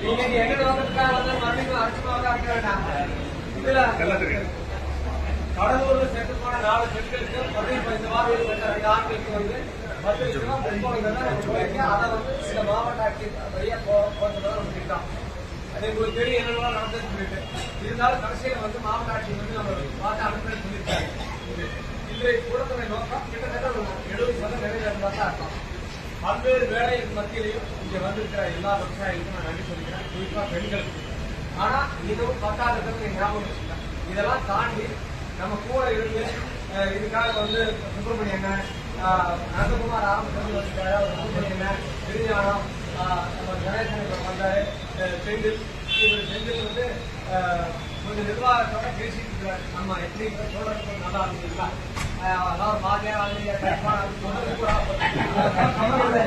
நீங்க எங்க நோக்கத்துக்காக வந்து மறுபடியும் இருக்க வேண்டாம் இதுல கடலூர்ல சென்று போன நாலு பெண்களுக்கு மறுபடியும் இந்த வாரம் ஏற்பட்ட ரெண்டு ஆண்களுக்கு வந்து அதை வந்து சில மாவட்ட ஆட்சியர் வழியா போகிறதா நம்ம திட்டம் அது உங்களுக்கு தெரியும் என்னெல்லாம் நடந்ததுன்னு சொல்லிட்டு இருந்தாலும் கடைசியில வந்து மாவட்ட ஆட்சியர் வந்து நம்ம பார்த்து அனுப்பி சொல்லியிருக்காங்க இன்றைய கூட்டத்தினுடைய நோக்கம் கிட்டத்தட்ட ஒரு எழுபது சதவீதம் பல்வேறு வேலை மத்தியிலையும் இங்க வந்திருக்கிற எல்லா விவசாயிகளுக்கும் நான் நன்றி சொல்லிக்கிறேன் குறிப்பா பெண்களுக்கு ஆனா இதுவும் பத்தாயிரத்துக்கு ஞாபகம் வச்சுக்கோங்க இதெல்லாம் தாண்டி நம்ம கூட இருந்து இதுக்காக வந்து சுப்பிரமணியங்க நந்தகுமார் ஆரம்பத்தில் வச்சுக்காரு அவர் சுப்பிரமணியங்க திருஞானம் ஆஹ், நம்ம கணேசன் வந்தாரு செந்தில் இவர் செந்தில் வந்து கொஞ்சம் நிர்வாகத்தோட பேசிட்டு இருக்கிறார் நம்ம எப்படி சொல்றது நல்லா இருந்தீங்களா அதாவது மாதிரியா சொல்றது கூட